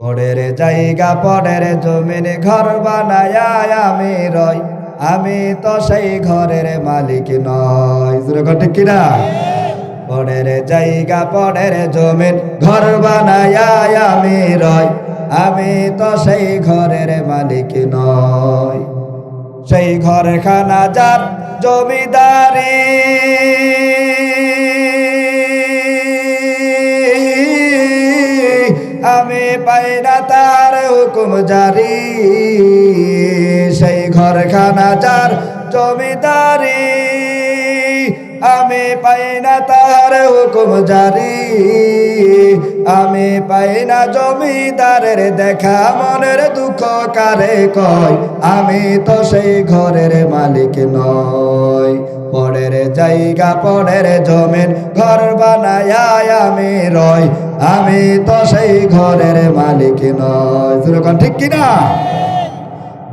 পরের জায়গা, পরের জমিন, ঘর বানায় আমি রই। আমি তো সেই ঘরের মালিক নয় ঠিক কিনা? পরের জায়গা, পরের জমিন, ঘর বানায় আমি রই। আমি তো সেই ঘরের মালিক নয় সেই ঘর খানা যার জমিদারি। আমি পাই না তার হুকুম জারি। সেই ঘর খানা যার জমিদারি, আমি পাই না তার হুকুম জারি। আমি পাই না জমিদারের দেখা, মনের দুঃখ কারে কয়? আমি তো সেই ঘরের মালিক নয় পরের জায়গা, পরের জমিন, ঘর বানায় আমি রই। আমি তো সেই ঘরের মালিক নয় ঠিক কিনা?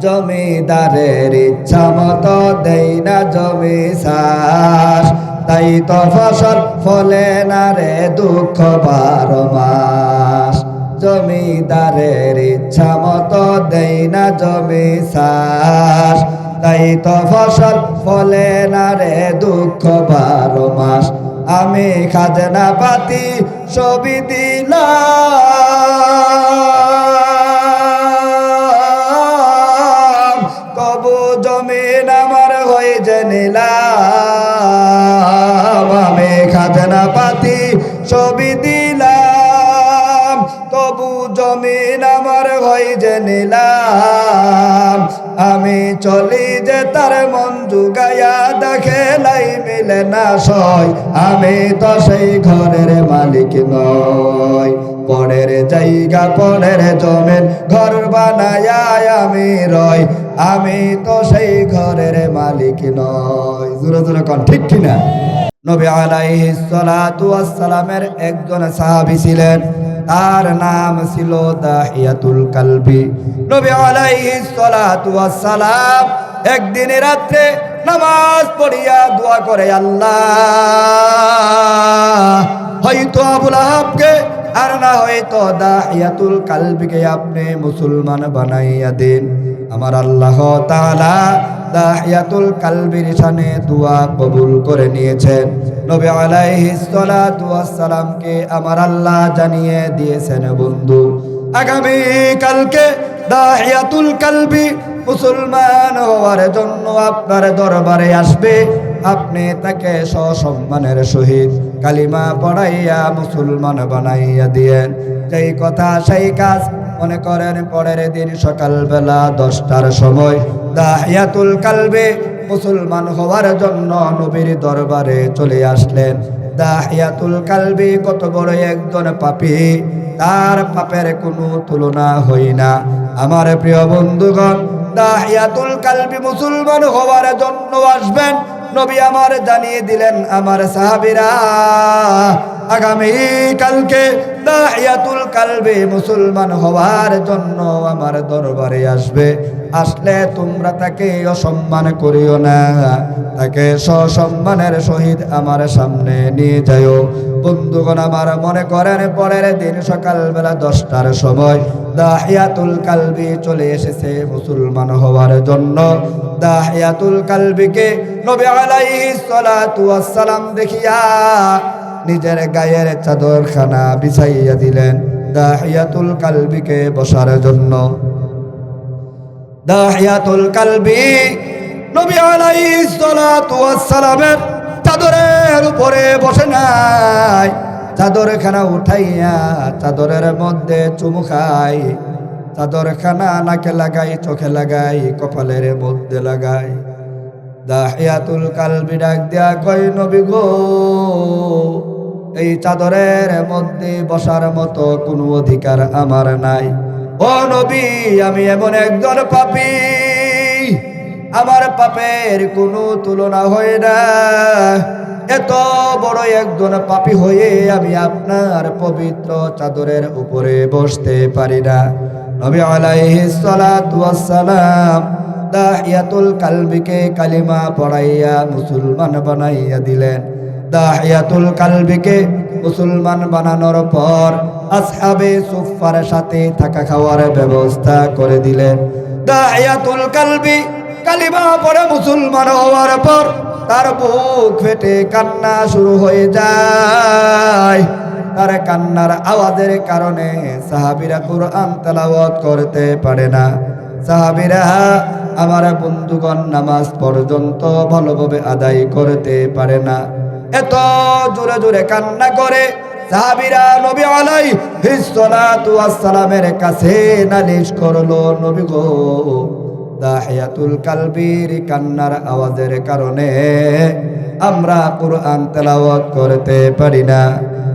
জমিদারের ইচ্ছা মতো দেই না জমি চাষ। তাই তো ফসল ফলে না রে দুঃখ বারো মাস। জমিদারের ইচ্ছা মতো দেই না জমি চাষ। তাই তো ফসল ফলে না রে দুঃখ বারো মাস। আমি খাজনা পাতি ছবি দিলাম। কব জমিন আমার হয়ে জেনিলাম। আমি খাজনা পাতি ছবি মিলে না সয়, আমি তো সেই ঘরের মালিক নয় পরের জায়গা, পরের জমিন, ঘর বানায় আমি রয় আমি তো সেই ঘরের মালিক নয় জোরে জোরে কন, ঠিক কিনা নবী আলাইহি সালাতু সালামের একজন সাহাবী ছিলেন, তার নাম ছিল দাহিয়াতুল কালবি। নবী আলাইহি সালাতু সালাম একদিন রাত্রে নামাজ পড়িয়া দোয়া করে আল্লাহ। হয়তো আবুল আহাবকে আর না হয়তো দাহিয়াতুল কালবিকে আপনি মুসলমান বানাইয়া দিন। আমার আল্লাহ তাআলা দাহিয়াতুল কালবির শানে দোয়া কবুল করে নিয়েছেন। নবী আলাইহিস সালাতু সালামকে আমার আল্লাহ জানিয়ে দিয়েছেন বন্ধু। আগামী কালকে দাহিয়াতুল কালবি, মুসলমান হওয়ার জন্য আপনার দরবারে আসবে। আপনি তাকে সসম্মানের সহিত কালিমা পড়াইয়া মুসলমান বানাইয়া দিয়েন। যেই কথা সেই কাজ মনে করেন পরের দিন সকালবেলা দশটার সময়। দাহিয়াতুল কালবে, মুসলমান হওয়ার জন্য নবীর দরবারে চলে আসলেন। দাহিয়াতুল কালবি কত বড় একজন পাপী, তার পাপের কোনো তুলনা হই না। আমার প্রিয় বন্ধুগণ, দাহিয়াতুল কালবি মুসলমান হওয়ার জন্য আসবেন। নবী আমার জানিয়ে দিলেন, আমার সাহাবিরা আগামী কালকে দাহিয়াতুল কালবে মুসলমান হওয়ার জন্য আমার দরবারে আসবে। আসলে তোমরা তাকে অসম্মান করিও না। তাকে সসম্মানের সহিত আমার সামনে নিয়ে যাও বন্ধুগণ, আমার মনে করেন, পরের দিন সকালবেলা দশটার সময় দাহিয়াতুল কালবি চলে এসেছে মুসলমান হওয়ার জন্য। দাহিয়াতুল কালবিকে নবী আলাইহিস সালাতু ওয়াস সালাম দেখিয়া নিজের গায়ের চাদরখানা বিছাইয়া দিলেন দাহিয়াতুল কালবিকে বসার জন্য। দাহিয়াতুল কালবি নবী আলাইহিস সালাতু ওয়াস সালামের চাদরের উপরে বসে নাই। চাদরখানা উঠাইয়া চাদরের মধ্যে চুমু খাই। চাদরখানা নাকে লাগাই, চোখে লাগাই, কপালের মধ্যে লাগাই। দাহিয়াতুল কালবি ডাক দিয়া কই নবী গো এই চাদরের মধ্যে বসার মতো কোনো অধিকার আমার নাই। ও নবী, আমি এমন একজন পাপী। আমার পাপের কোনো তুলনা হয় না। এত বড় একজন পাপী হয়ে আমি আপনার পবিত্র চাদরের উপরে বসতে পারি না। নবী আলাইহিস সালাতু ওয়াস সালাম দাহিয়াতুল কালবিকে কালিমা পড়াইয়া মুসলমান বানাইয়া দিলেন। দাহিয়াতুল কালবিকে মুসলমান বানানোর পর আসহাবে সুফার সাথে থাকা খাওয়ার ব্যবস্থা করে দিলেন। দায়াতুল কালবি কালিমা পড়ে মুসলমান হওয়ার পর তার বুক ফেটে কান্না শুরু হয়ে যায়। তার কান্নার আওয়াজের কারণে সাহাবিরা কোরআন তেলাওয়াত করতে পারে না। সাহাবিরা আমার বন্ধুগণ নামাজ পর্যন্ত ভালোভাবে আদায় করতে পারে না। এত জোরে জোরে কান্না করে সাহাবিরা নবী ওয়াসসালামের কাছে নালিশ করল গো কান্নার আওয়াজের কারণে আমরা করতে পারি না,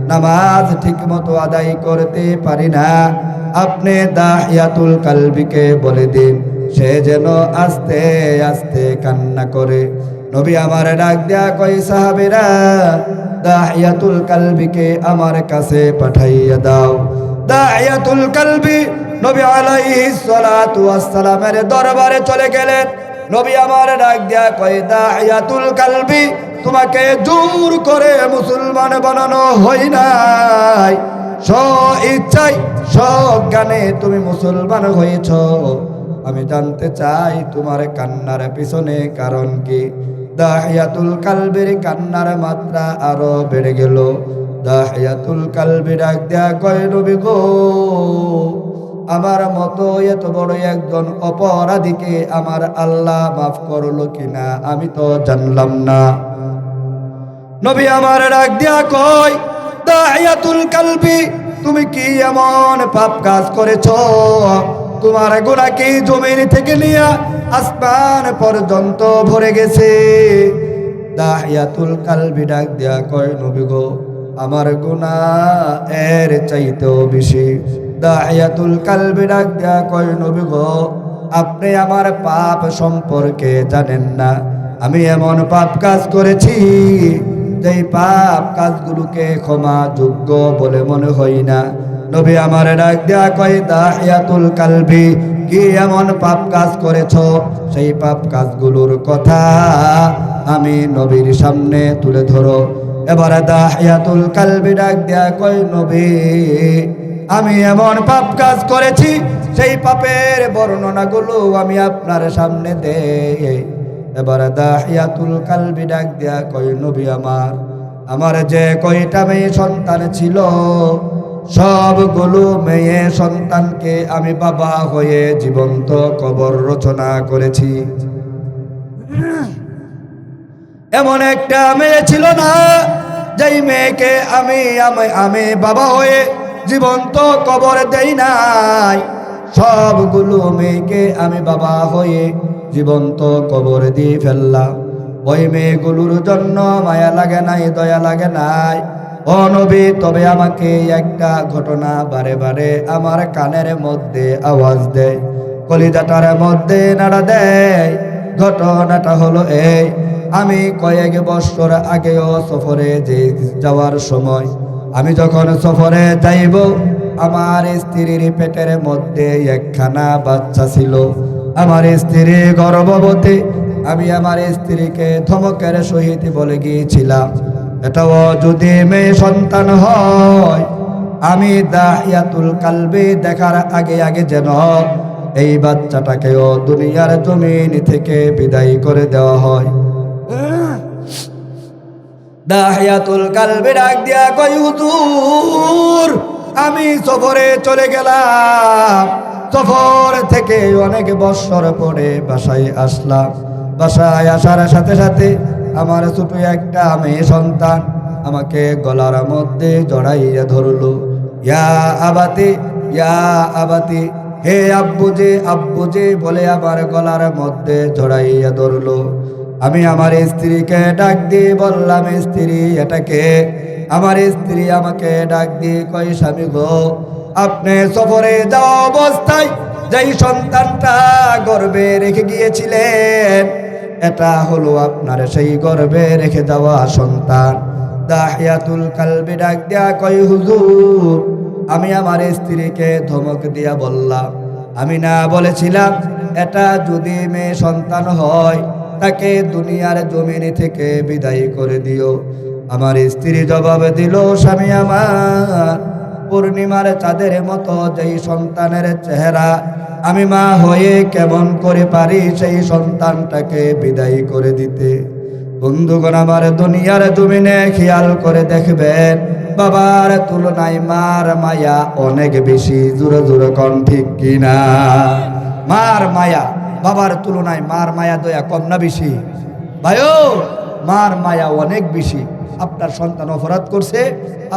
নামাজ ঠিকমতো আদায় করতে পারি না। আপনি দাহিয়াতুল কালবিকে বলে দিন, সে যেন আস্তে আস্তে কান্না করে। নবী আমার ডাক দেয়া কই সাহাবেরা, দাহিয়াতুল কালবিকে আমার কাছে পাঠাইয়া দাও। দাহিয়াতুল কালবি নবী আলাইহিস সালাতু ওয়াস সালামের দরবারে চলে গেলেন। নবী আমার ডাক দেয়া কই দাহিয়াতুল কালবি, তোমাকে জোর করে মুসলমান বানানো হয় নাই। স ইচ্ছাই সব গানে তুমি মুসলমান হয়েছ। আমি জানতে চাই তোমার কান্নার পিছনে কারণ কি? দাহিয়াতুল কালবের কান্নার মাত্রা আরও বেড়ে গেল। দাহিয়াতুল কালবি ডাক দেয়া কয়, নবী গো, আমার মতো এত বড় একজন অপরাধীকে আমার আল্লাহ মাফ করল কিনা আমি তো জানলাম না। নবী আমার ডাক দিয়া কয়, দাহিয়াতুল কালবি, তুমি কি এমন পাপ কাজ করেছ? তোমার গোনা কি জমিন থেকে নিয়ে আসমান পর্যন্ত ভরে গেছে। দাহিয়াতুল কালবি ডাক দিয়া কয়, নবী গো, আমার গুণা এর চাইতেও বেশি। দাহিয়াতুল কালবি ডাক দিয়া কয়, নবী গো, আপনি আমার পাপ সম্পর্কে জানেন না। আমি এমন পাপ কাজ করেছি, যেই পাপ কাজগুলোকে ক্ষমা যোগ্য বলে মনে হয় না। নবী আমার ডাক দেয়া কয়, দাহিয়াতুল কালবি কি এমন পাপ কাজ করেছ? সেই পাপ কাজগুলোর কথা আমি নবীর সামনে তুলে ধরো। এবার দাহিয়াতুল কালবি ডাক দেয়া কয়, নবী, আমি এমন পাপ কাজ করেছি, সেই পাপের বর্ণনাগুলো আমি আপনার সামনে দেই। এবার দাহিয়াতুল কালবি ডাক দেয়া কয়, নবী আমার আমার যে কয়টা মেয়ে সন্তান ছিল সবগুলো মেয়ে সন্তানকে আমি বাবা হয়ে জীবন্ত কবর রচনা করেছি। এমন একটা মেয়ে ছিল না, যেই মেয়েকে আমি আমি বাবা হয়ে জীবন্ত কবর দেই নাই। সবগুলো মেয়েকে আমি বাবা হয়ে জীবন্ত কবর দিয়ে ফেললাম। ওই মেয়েগুলোর জন্য মায়া লাগে নাই, দয়া লাগে নাই। ও নবী, তবে আমাকে একটা ঘটনা বারে বারে আমার কানের মধ্যে আওয়াজ দেয়, কলিজাটার মধ্যে নাড়া দেয়। ঘটনাটা হলো এই, আমি কয়েক বছর আগেও সফরে যে যাওয়ার সময়, আমি যখন সফরে যাইব, আমার স্ত্রীর পেটের মধ্যে একখানা বাচ্চা ছিল। আমার স্ত্রী গর্ভবতী, আমি আমার স্ত্রীকে ধমকের সহিত বলে গিয়েছিলাম। এটাও যদি মেয়ে সন্তান হয়, আমি দাহিয়াতুল কালবে দেখার আগে আগে যেন এই বাচ্চাটাকেও দুনিয়ার জমিন থেকে বিদায় করে দেওয়া হয়। দাহিয়াতুল কালবে ডাক দিয়া কই হুজুর, আমি সফরে চলে গেলাম। সফর থেকে অনেক বছর পরে বাসায় আসলাম। বাসায় আসার সাথে সাথে আমার ছোট একটা মেয়ে সন্তান আমাকে গলার মধ্যে জড়াইয়া ধরলো। ইয়া আবাতে ইয়া আবাতে, হে আব্বু যে আব্বু যে বলে আমার গলার মধ্যে জড়াইয়া ধরলো। আমি আমার স্ত্রীকে ডাক দিয়ে বললাম, স্ত্রী এটাকে আমার স্ত্রী আমাকে ডাক দিয়ে কয়, স্বামী গো, আপনি সফরে যাওয়া অবস্থায় যেই সন্তানটা গর্বে রেখে গিয়েছিলেন এটা হলো আপনার সেই গর্বে রেখে দেওয়া সন্তান। দাহিয়াতুল কালবি ডাক দেয়া কয়, হুজুর, আমি আমার স্ত্রীকে ধমক দিয়া বললাম। আমি না বলেছিলাম, এটা যদি মেয়ে সন্তান হয়, তাকে দুনিয়ার জমিনে থেকে বিদায় করে দিও। আমার স্ত্রী জবাব দিল, স্বামী আমার, পূর্ণিমার চাঁদের মতো যেই সন্তানের চেহারা আমি মা হয়ে কেমন করে পারি সেই সন্তানটাকে বিদায় করে দিতে। বন্ধুগণ, আমার দুনিয়ার জমিনে খেয়াল করে দেখবেন, বাবার তুলনায় মার মায়া অনেক বেশি জোরে জোরে কন, ঠিক কিনা? মার মায়া, বাবার তুলনায় মার মায়া দয়া কম না বেশি? ভাইও, মার মায়া অনেক বেশি। আপনার সন্তান অপরাধ করছে,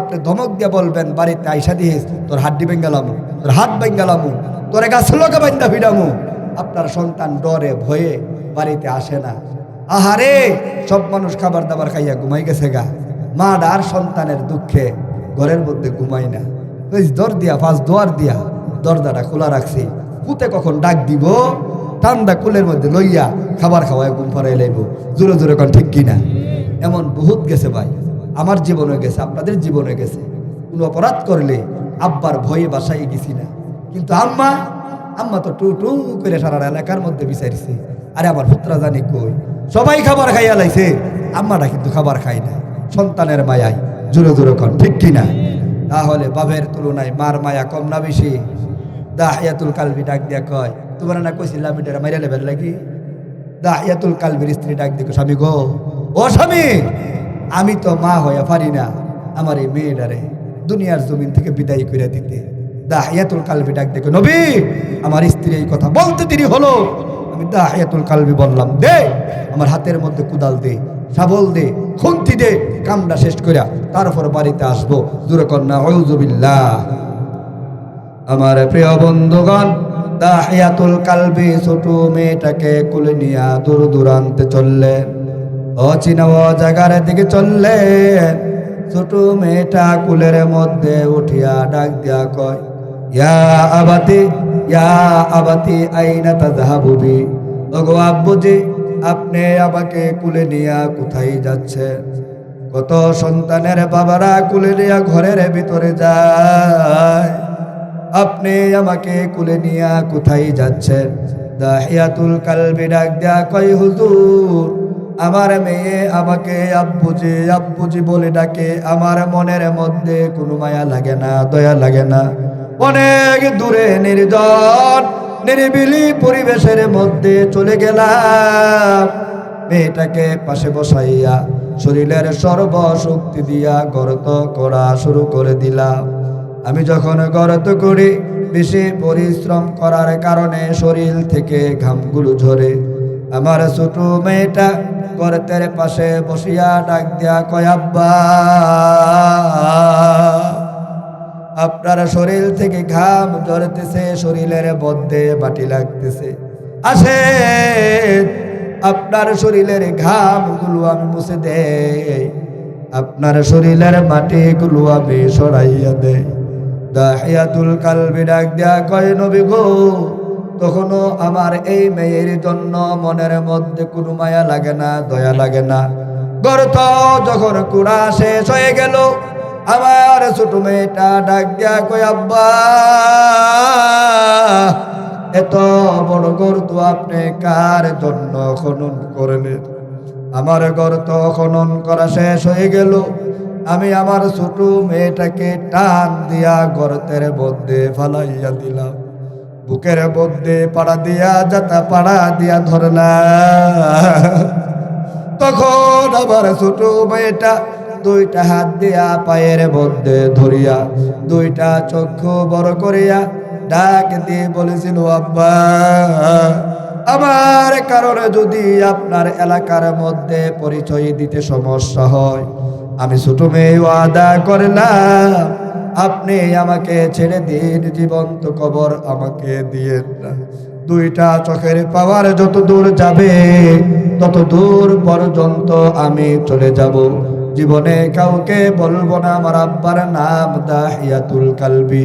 আপনি ধমক দিয়ে বলবেন, বাড়িতে আইসা দিয়ে তোর হাড্ডি বেঙ্গালামু তোর হাত বেঙ্গালামু তোর গাছ লোকে বান্ধা ফিরামু। আপনার সন্তান ডরে, ভয়ে বাড়িতে আসে না। আহারে, সব মানুষ খাবার দাবার খাইয়া ঘুমাই গেছে গা। মা আর সন্তানের দুঃখে ঘরের মধ্যে ঘুমাই না। দর দিয়া, পাঁচ দোয়ার দিয়া দরজাটা খোলা রাখছি। পুতে কখন ডাক দিব? ঠান্ডা কুলের মধ্যে লইয়া খাবার খাওয়ায় ঘুম ফরাই লাইব। জোরে জোরে কন, ঠিক কিনা? এমন বহুত গেছে ভাই। আমার জীবনে গেছে, আপনাদের জীবনে গেছে। কোনো অপরাধ করলে আব্বার ভয়ে বাসায় গেছি না। কিন্তু আম্মা আম্মা তো টু টু করে সারা এলাকার মধ্যে বিচারিছে। আরে আমার পুত্রা জানি কই? সবাই খাবার খাইয়া লাইছে। আম্মাটা কিন্তু খাবার খায় না সন্তানের মায়ায় জোরে জোরে কন, ঠিক কিনা? তাহলে বাবের তুলনায় মার মায়া কম না বেশি? দাহিয়াতুল কালবি ডাক দিয়া কয়, তোমার না কইছিলাম এটা মাইরা লেবেল লাগি দাহিয়াতুল কালবির স্ত্রী ডাক দেখো স্বামী গো, ও স্বামী, আমি তো মা হইয়া পারি না। আমার এই মেয়েটারে দুনিয়ার জমিন থেকে বিদায় করে দিতে। দাহিয়াতুল কালবি ডাক দেখে। নবী, আমার স্ত্রী এই কথা বলতে দেরি হলো। আমি দাহিয়াতুল কালবি বললাম, দে, আমার হাতের মধ্যে কুদাল দে, শাবল দে, খুন্তি দে কামটা শেষ করিয়া তারপর বাড়িতে আসব। দূরে কন্যা অজুবিল্লাহ আমার প্রিয় বন্ধুগণ, দাহিয়াতুল কালবি ছোট মেয়েটাকে কুলে নিয়া দূর দূরান্তে চললেন অচিনা জায়গার দিকে চললেন ছোট মেয়েটা কুলের মধ্যে উঠিয়া ডাক দিয়া কয় ইয়া আবাতি ইয়া আবাতি, আইনা তাজাহাবুবি ওগো আব্বুজি, আপনি আমাকে কুলে নিয়া কোথায় যাচ্ছেন? কত সন্তানের বাবারা কুলে নিয়া ঘরের ভিতরে যায়। আপনি আমাকে কুলে নিয়া কোথায় যাচ্ছেন? দাহিয়াতুল কালবি ডাক দেয়া কয়, হুজুর, আমার মেয়ে আমাকে আব্বুজি আব্বুজি বলে ডাকে। আমার মনের মধ্যে কোনো মায়া লাগে না, দয়া লাগে না। অনেক দূরে নির্জন, নিরিবিলি পরিবেশের মধ্যে চলে গেলাম। মেয়েটাকে পাশে বসাইয়া শরীরের সর্বশক্তি দিয়া গর্ত করা শুরু করে দিলাম। আমি যখন গর্ত করি, বেশি পরিশ্রম করার কারণে শরীর থেকে ঘামগুলো ঝরে। আমার ছোট মেয়েটা গর্তের পাশে বসিয়া ডাক দিয়া কয়, আব্বা! আপনার শরীর থেকে ঘাম ঝরতেছে, শরীরের মধ্যে মাটি লাগতেছে। আসে আপনার শরীরের ঘামগুলো আমি মুছে দেই। আপনার শরীরের মাটিগুলো আমি সরাইয়া দেই। দাহিয়াতুল কালবি ডাক দেয়া কয়, নবী গো তখনও আমার এই মেয়ের জন্য মনের মধ্যে কোনো মায়া লাগে না, দয়া লাগে না? গর্ত যখন কুড়া শেষ হয়ে গেল আমার ছোট মেয়েটা ডাক দিয়া কই আব্বা, এত বড় গর্ত আপনি কার জন্য খনন করলেন? আমার ঘর তো খনন করা শেষ হয়ে গেল। আমি আমার ছোট মেয়েটাকে টান দিয়া গর্তের মধ্যে ফালাইয়া দিলাম। বুকের মধ্যে পাড়া দিয়া, যাতা পাড়া দিয়া ধরলাম। তখন আমার ছোট মেয়েটা দুইটা হাত দিয়া পায়ের মধ্যে ধরিয়া, দুইটা চক্ষু বড় করিয়া ডাক দিয়ে বলেছিল, আব্বা, আমার কারণে যদি আপনার এলাকার মধ্যে পরিচয় দিতে সমস্যা হয়, আমি ছোট মেয়ে ওয়াদা করলাম, আপনি আমাকে ছেড়ে দিন, জীবন্ত কবর আমাকে দিয়ে দুইটা চোখের পাওয়ার যত দূর যাবে, তত দূর পর্যন্ত আমি চলে যাব। জীবনে কাউকে বলব না, আমার আব্বার নাম দাহিয়াতুল কালবি।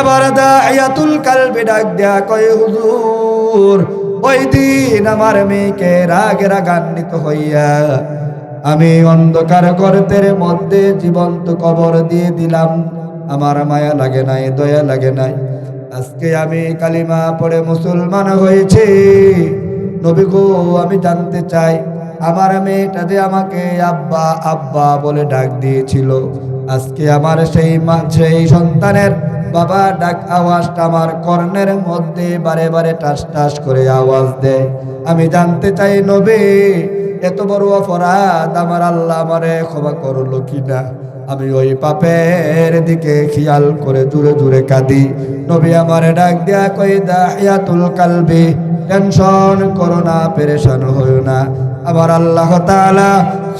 এবার দাহিয়াতুল কালবি ডাক দেয়া কয়, হুজুর, ওই দিন আমার মেয়েকে রাগে রাগান্বিত হইয়া আমি অন্ধকার গর্তের মধ্যে জীবন্ত কবর দিয়ে দিলাম। আমার মায়া লাগে নাই, দয়া লাগে নাই। আজকে আমি কালিমা পড়ে মুসলমান হয়েছি। নবী গো, আমি জানতে চাই আমার মেয়েটা যে আমাকে আব্বা আব্বা বলে ডাক দিয়েছিল। আজকে আমার সেই সেই সন্তানের বাবা ডাক আওয়াজটা আমার কর্ণের মধ্যে বারে বারে টাস টাস করে আওয়াজ দেয়। আমি জানতে চাই, নবী, এত বড় অপরাধ আমার আল্লাহ আমারে ক্ষমা করল কিনা? আমি ওই পাপের দিকে খেয়াল করে জুড়ে জুড়ে কাঁদি। নবী আমারে ডাক দেয়া কই দাহিয়াতুল কালবি, টেনশন করো না, পেরেশান হইও না। আমার আল্লাহ তাআলা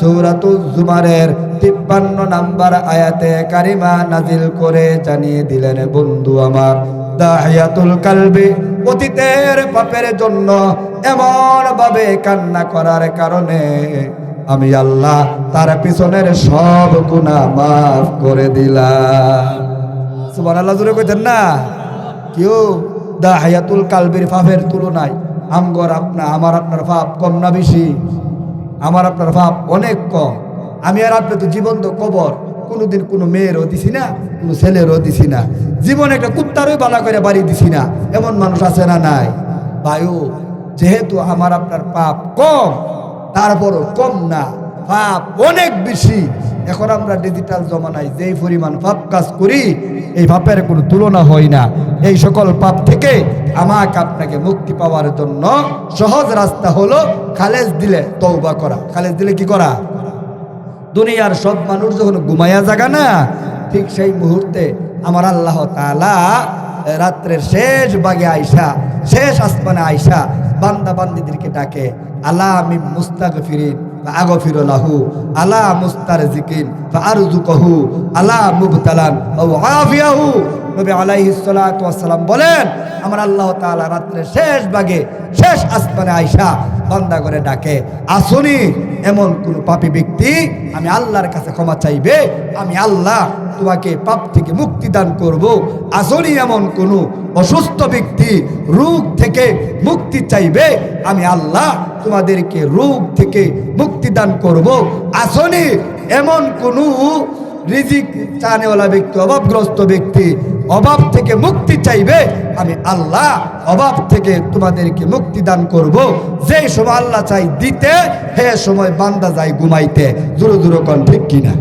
সূরাতুজ জুমারের 53 নাম্বার আয়াতে কারিমা নাজিল করে জানিয়ে দিলেন, বন্ধু আমার, দাহিয়াতুল কালবি অতীতের পাপের জন্য এমন ভাবে কান্না করার কারণে আমি আল্লাহ তার পিছনের সব গুনাহ মাফ করে দিলাম। সুবহানাল্লাহ জুড়ে কইতেন না? কেউ দাহিয়াতুল কালবির পাপের তুলনায় আমগর আপনা, আমার আপনার পাপ কম না বেশি। আমার আপনার পাপ অনেক কম। আমি আর আপনি তো জীবন তো কবর। কোনোদিন কোনো মেয়েরও দিছি না, কোনো ছেলেরও দিছি না। জীবন একটা কুত্তারই বালা করে বাড়ি দিছি না। এমন মানুষ আছে না নাই? বায়ু যেহেতু আমার আপনার পাপ কম, তারপরও কম না। পাপ অনেক বেশি। এখন আমরা ডিজিটাল জমানায় যেই পরিমাণ পাপ কাজ করি, এই পাপের কোনো তুলনা হয় না। এই সকল পাপ থেকে আমাকে আপনাকে মুক্তি পাওয়ার জন্য সহজ রাস্তা হলো খালেজ দিলে তৌবা করা। খালেজ দিলে কি করা? দুনিয়ার সব মানুষ যখন ঘুমাইয়া জাগা না, ঠিক সেই মুহূর্তে আমার আল্লাহ তালা রাত্রের শেষ বাগে আইসা, শেষ আসমানে আইসা বান্দা বান্দিদেরকে ডাকে আলা আমি মুস্তাক ফিরিন আগো ফিরলাহু আলা মুস্তার জিকিন আরজুকহু আলা মুবতালান ও আফিয়াহু নবী আলাইহিস সালাতু ওয়াসসালাম বলেন, আমার আল্লাহ তাআলা রাত্রে শেষ ভাগে শেষ আসমানে আইসা বান্দা করে ডাকে, আসুনি, এমন কোন পাপী ব্যক্তি আমি আল্লাহর কাছে ক্ষমা চাইবে, আমি আল্লাহ তোমাকে পাপ থেকে মুক্তি দান করব। আসুনি, এমন কোন অসুস্থ ব্যক্তি রোগ থেকে মুক্তি চাইবে, আমি আল্লাহ তোমাদেরকে রোগ থেকে মুক্তি দান করব। আসুনি, এমন কোনো রিজিক চানেওয়ালা ব্যক্তি, অভাবগ্রস্ত ব্যক্তি, অভাব থেকে মুক্তি চাইবে, আমি আল্লাহ অভাব থেকে তোমাদেরকে মুক্তি দান করব। যে সময় আল্লাহ চাই দিতে হে সময় বান্দা যায় ঘুমাইতে। দূর দূর কন, ঠিক কিনা?